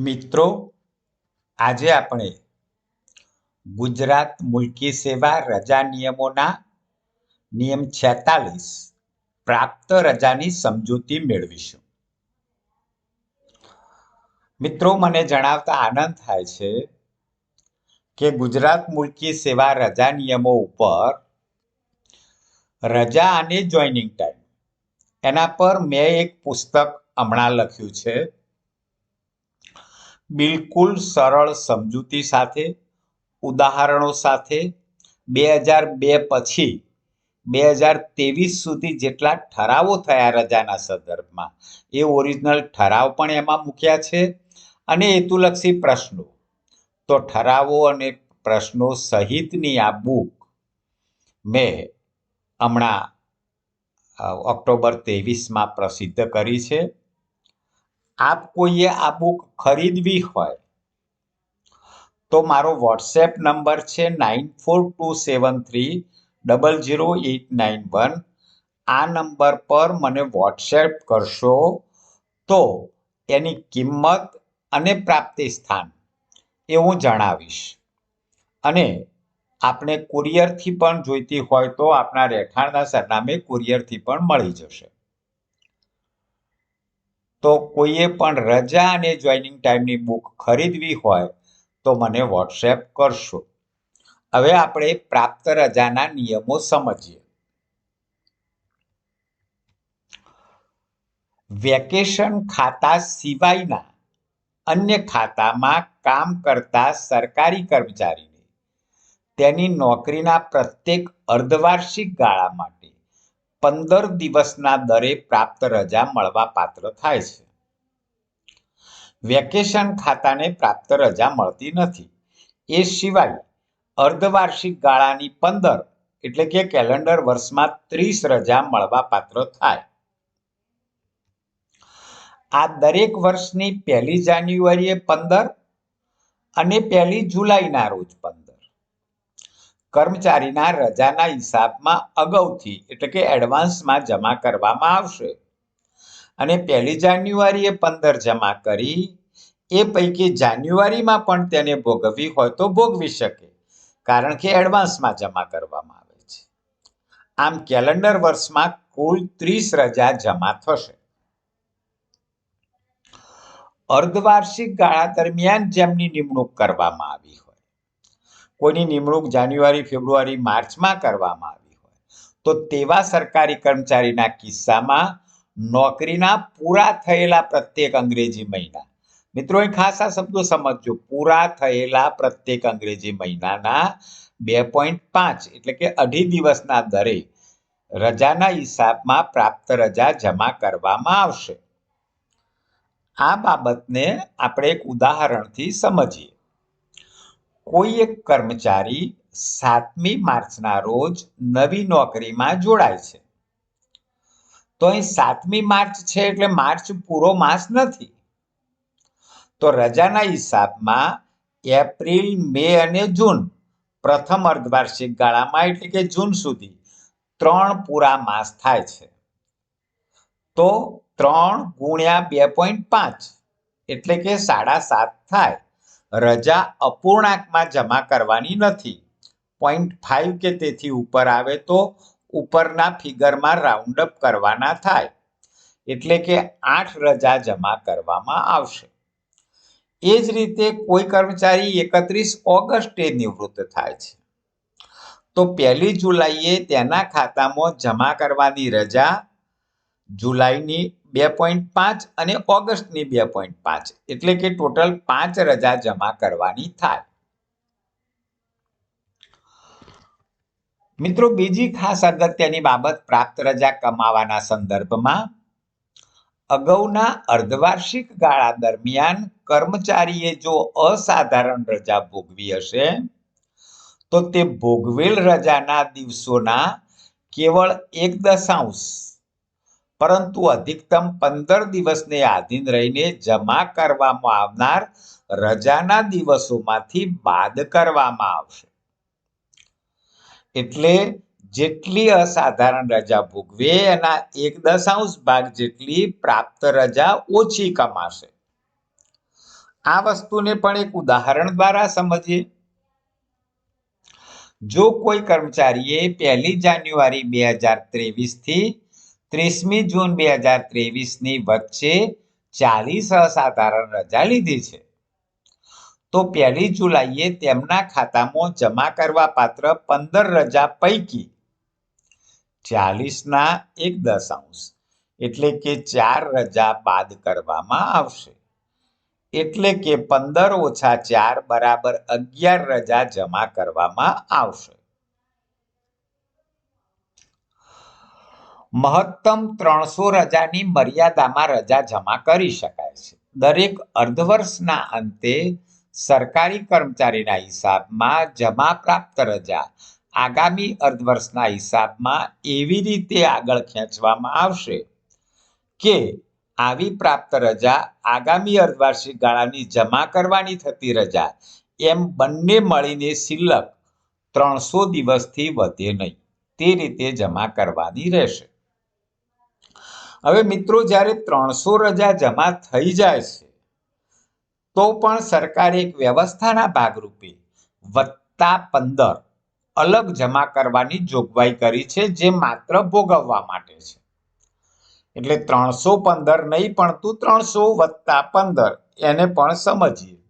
મિત્રો, આજે આપણે ગુજરાત મુલકી સેવા રજા નિયમોના નિયમ છેતાલીસ પ્રાપ્ત રજાની સમજૂતી મેળવીશું. મિત્રો, મને જણાવતા આનંદ થાય છે કે ગુજરાત મુલકી સેવા રજા નિયમો ઉપર રજા અને જોઈનિંગ ટાઈમ, એના પર મેં એક પુસ્તક હમણાં લખ્યું છે. બિલકુલ સરળ સમજૂતી સાથે, ઉદાહરણો સાથે, બે હજાર બે પછી, બે હજાર ત્રેવીસ સુધી જેટલા ઠરાવો થયા રજાના સંદર્ભમાં. એ ઓરિજિનલ ઠરાવ પણ એમાં મૂક્યા છે અને હેતુલક્ષી પ્રશ્નો. તો ઠરાવો અને પ્રશ્નો સહિતની આ બુક મેં હમણાં ઓક્ટોબર ત્રેવીસમાં પ્રસિદ્ધ કરી છે. આપ કોઈએ આ બુક ખરીદવી હોય, તો મારો વોટ્સએપ નંબર છે nine four two seven three double zero eight nine one આ નંબર પર મને વોટ્સએપ કરશો, તો એની કિંમત અને પ્રાપ્તિ સ્થાન એ હું જણાવીશ. અને આપણે કુરિયરથી પણ જોઈતી હોય તો આપણા રહેઠાણના સરનામે કુરિયરથી પણ મળી જશે. તો કોઈએ પણ રજા અને જોઈનિંગ ટાઈમની બુક ખરીદવી હોય તો મને વોટ્સએપ કરશો. હવે આપણે પ્રાપ્ત રજાના નિયમો સમજીએ. વેકેશન ખાતા સિવાયના અન્ય ખાતામાં કામ કરતા સરકારી કર્મચારીને તેની નોકરીના પ્રત્યેક અર્ધવાર્ષિક ગાળા માટે પંદર દિવસના દરે પ્રાપ્ત રજા મળવા પાત્ર થાય છે. વેકેશન ખાતાને પ્રાપ્ત રજા મળતી નથી. એ સિવાય અર્ધવાર્ષિક ગાળાની પંદર એટલે કે કેલેન્ડર વર્ષમાં ત્રીસ રજા મળવા પાત્ર થાય. આ દરેક વર્ષની પહેલી જાન્યુઆરીએ પંદર અને પહેલી જુલાઈના રોજ પંદર. કર્મચારીના રજાના હિસાબમાં અગાઉથી, એટલે કે એડવાન્સમાં જમા કરવામાં આવશે. અને પહેલી જાન્યુઆરીએ પંદર જમા કરી, એ પૈકી જાન્યુઆરીમાં પણ તેને ભોગવવી હોય તો ભોગવી શકે, કારણ કે એડવાન્સમાં જમા કરવામાં આવે છે. આમ કેલેન્ડર વર્ષમાં કુલ ત્રીસ રજા જમા થશે. અર્ધવાર્ષિક ગાળા દરમિયાન જેમની નિમણૂક કરવામાં આવી હોય. કોઈની નિમણૂક જાન્યુઆરી, ફેબ્રુઆરી, માર્ચમાં કરવામાં આવી હોય, તો તેવા સરકારી કર્મચારીના કિસ્સામાં નોકરીના પૂરા થયેલા પ્રત્યેક અંગ્રેજી મહિના, મિત્રો એ ખાસ આ શબ્દો સમજજો, પૂરા થયેલા પ્રત્યેક અંગ્રેજી મહિનાના બે પોઈન્ટ પાંચ, એટલે કે અઢી દિવસના દરે રજાના હિસાબમાં પ્રાપ્ત રજા જમા કરવામાં આવશે. આ બાબતને આપણે એક ઉદાહરણથી સમજીએ. કોઈ એક કર્મચારી સાતમી માર્ચના રોજ નવી નોકરીમાં જોડાય છે. તો અહીં સાતમી માર્ચ છે એટલે માર્ચ પૂરો માસ નથી. તો રજાના હિસાબમાં એપ્રિલ, મે અને જૂન પ્રથમ અર્ધવાર્ષિક ગાળામાં એટલે કે જૂન સુધી ત્રણ પૂરા માસ થાય છે. તો ત્રણ ગુણ્યા બે પોઈન્ટ પાંચ એટલે કે સાડા સાત થાય. રજા અપૂર્ણાંકમાં જમા કરવાની નથી. પોઈન્ટ ફાઈવ કે તેથી ઉપર આવે તો ઉપરના ફિગરમાં રાઉન્ડ અપ કરવાના થાય. એટલે કે આઠ રજા જમા કરવામાં આવશે. એ જ રીતે કોઈ કર્મચારી એકત્રીસ ઓગસ્ટે નિવૃત્ત થાય છે. તો પહેલી જુલાઈએ તેના ખાતામાં જમા કરવાની રજા જુલાઈની બે પોઈન્ટ પાંચ અને ઓગસ્ટની બે પોઈન્ટ પાંચ. એટલે કે ટોટલ પાંચ રજા જમા કરવાની થાય. મિત્રો, બીજી ખાસ અગત્યની બાબત પ્રાપ્ત રજા કમાવાના સંદર્ભમાં અગાઉના અર્ધવાર્ષિક ગાળા દરમિયાન કર્મચારીએ જો અસાધારણ રજા ભોગવી હશે, તો તે ભોગવેલ રજાના દિવસોના કેવળ એક દશાંશ પરંતુ અધિકતમ પંદર દિવસને આધીન રહીને જમા કરવામાં આવનાર રજાના દિવસોમાંથી બાદ કરવામાં આવશે. એટલે જેટલી અસાધારણ રજા ભોગવે એના એક દશાંશ ભાગ જેટલી પ્રાપ્ત રજા ઓછી કમાશે. આ વસ્તુને પણ એક ઉદાહરણ દ્વારા સમજીએ. જો કોઈ કર્મચારીએ પહેલી જાન્યુઆરી બે હજાર ત્રેવીસથી ત્રીસમી જૂન બે હજાર ત્રેવીસની વચ્ચે ચાલીસ અસાધારણ રજા લીધી છે. તો પહેલી જુલાઈએ તેમના ખાતામાં જમા કરવા પાત્ર પંદર રજા પૈકી ચાલીસના એક દશાંશ એટલે કે ચાર રજા બાદ કરવામાં આવશે. એટલે કે પંદર ઓછા ચાર બરાબર અગિયાર રજા જમા કરવામાં આવશે. મહત્તમ ત્રણસો રજાની મર્યાદામાં રજા જમા કરી શકાય છે. દરેક અર્ધવર્ષના અંતે સરકારી કર્મચારીના હિસાબમાં જમા પ્રાપ્ત રજા આગામી અર્ધવર્ષના હિસાબમાં એવી રીતે આગળ ખેંચવામાં આવશે કે આવી પ્રાપ્ત રજા આગામી અર્ધવાર્ષિક ગાળાની જમા કરવાની થતી રજા એમ બંને મળીને સિલક ત્રણસો દિવસથી વધે નહીં. તે રીતે જમા કરવાની રહેશે. હવે મિત્રો, જ્યારે ત્રણસો રજા જમા થઈ જાય છે, તો પણ સરકારે એક વ્યવસ્થાના ભાગરૂપે વત્તા પંદર અલગ જમા કરવાની જોગવાઈ કરી છે, જે માત્ર ભોગવવા માટે છે. એટલે ત્રણસો પંદર નહીં, પણ તું ત્રણસો વત્તા પંદર એને પણ સમજીએ.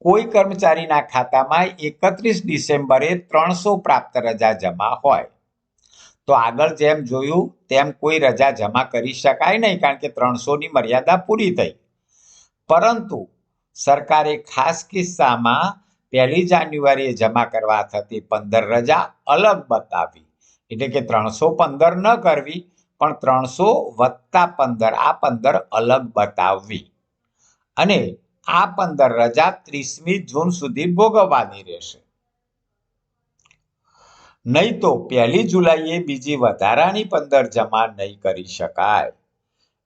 કોઈ કર્મચારીના ખાતામાં એકત્રીસ ડિસેમ્બરે ત્રણસો પ્રાપ્ત રજા જમા હોય. તો આગળ જેમ જોયું, તેમ કોઈ રજા જમા કરી શકાય નહીં, કારણ કે ત્રણસોની મર્યાદા પૂરી થઈ. પરંતુ સરકારે ખાસ કિસ્સામાં પહેલી જાન્યુઆરીએ જમા કરવા થતી પંદર રજા અલગ બતાવી. એટલે કે ત્રણસો પંદર ન કરવી, પણ ત્રણસો વત્તા પંદર, આ પંદર અલગ બતાવવી. અને આ પંદર રજા ત્રીસમી જૂન સુધી ભોગવવાની રહેશે. નહીં તો પહેલી જુલાઈએ બીજી વધારાની પંદર જમા નહીં કરી શકાય.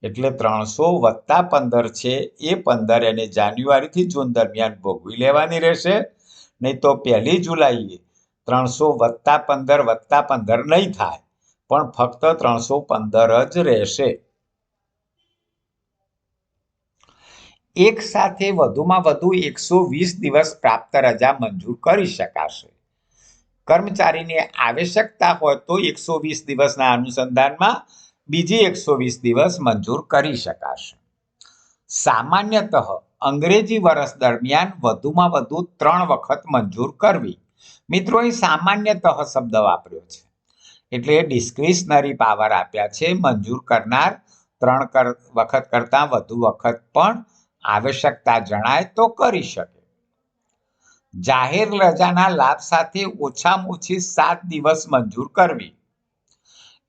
એટલે ત્રણસો વત્તા પંદર છે, એ પંદર એને જાન્યુઆરીથી જૂન દરમિયાન ભોગવી લેવાની રહેશે. નહીં તો પહેલી જુલાઈએ ત્રણસો વત્તા પંદર વત્તા પંદર નહીં થાય, પણ ફક્ત ત્રણસો પંદર જ રહેશે. એક સાથે વધુમાં વધુ એકસો વીસ દિવસ પ્રાપ્ત રજા મંજૂર કરી શકાશે. કર્મચારીને આવશ્યકતા હોય તો એકસો વીસ દિવસના અનુસંધાનમાં બીજી એકસો વીસ દિવસ મંજૂર કરી શકાશે. સામાન્યતઃ અંગ્રેજી વર્ષ દરમિયાન વધુમાં વધુ ત્રણ વખત મંજૂર કરવી. મિત્રો, અહીં સામાન્યતઃ શબ્દ વાપર્યો છે. એટલે ડિસ્ક્રિશનરી પાવર આપ્યા છે, મંજૂર કરનાર ત્રણ વખત કરતાં વધુ વખત પણ આવશ્યકતા જણાય તો કરી શકે. જાહેર રજાના લાભ સાથે ઓછામાં ઓછી સાત દિવસ મંજૂર કરવી.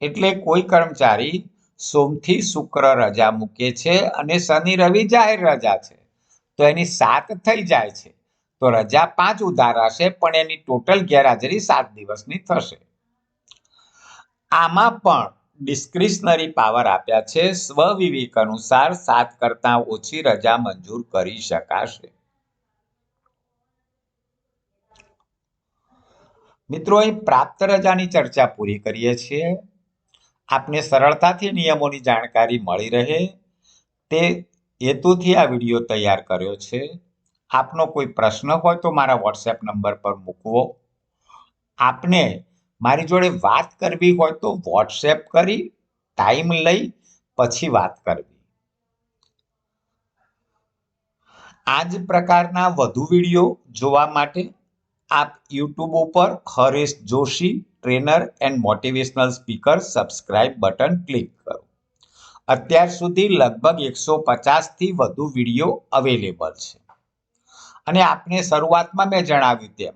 એટલે કોઈ કર્મચારી સોમથી શુક્ર રજા મૂકે છે અને શનિ રવિ જાહેર રજા છે. તો એની સાત થઈ જાય છે. તો રજા પાંચ ઉધારાશે પણ એની ટોટલ ગેરહાજરી સાત દિવસની થશે. આમાં પણ ડિસ્ક્રિશનરી પાવર આપ્યા છે. સ્વ વિવેક અનુસાર સાત કરતા ઓછી રજા મંજૂર કરી શકાશે. મિત્રો, અહીં પ્રાપ્ત રજાની ચર્ચા પૂરી કરીએ છીએ. આપને સરળતાથી નિયમોની જાણકારી મળી રહે. તે હેતુથી આ વીડિયો તૈયાર કર્યો છે. આપનો કોઈ પ્રશ્ન હોય તો મારા વોટ્સએપ નંબર પર મૂકવો. આપને મારી જોડે વાત કરવી હોય તો વોટ્સએપ કરી, ટાઈમ લઈ, પછી વાત કરવી. આ જ પ્રકારના વધુ વીડિયો જોવા માટે આપ યુટ્યુબ ઉપર Haresh Joshi trainer and motivational speaker subscribe button click કરો. અત્યાર સુધી લગભગ એકસો પચાસથી વધુ વીડિયો અવેલેબલ છે. અને આપને શરૂઆતમાં મેં જણાવ્યું તેમ,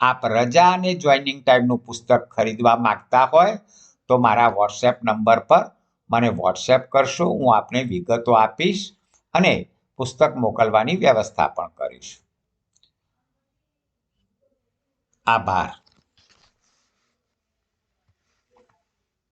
આપ રજા અને જોઈનિંગ ટાઈમનું પુસ્તક ખરીદવા માંગતા હોય, તો મારા વોટ્સએપ નંબર પર મને વોટ્સએપ કરશો, હું આપને વિગતો આપીશ અને પુસ્તક મોકલવાની વ્યવસ્થા પણ કરીશ. abar.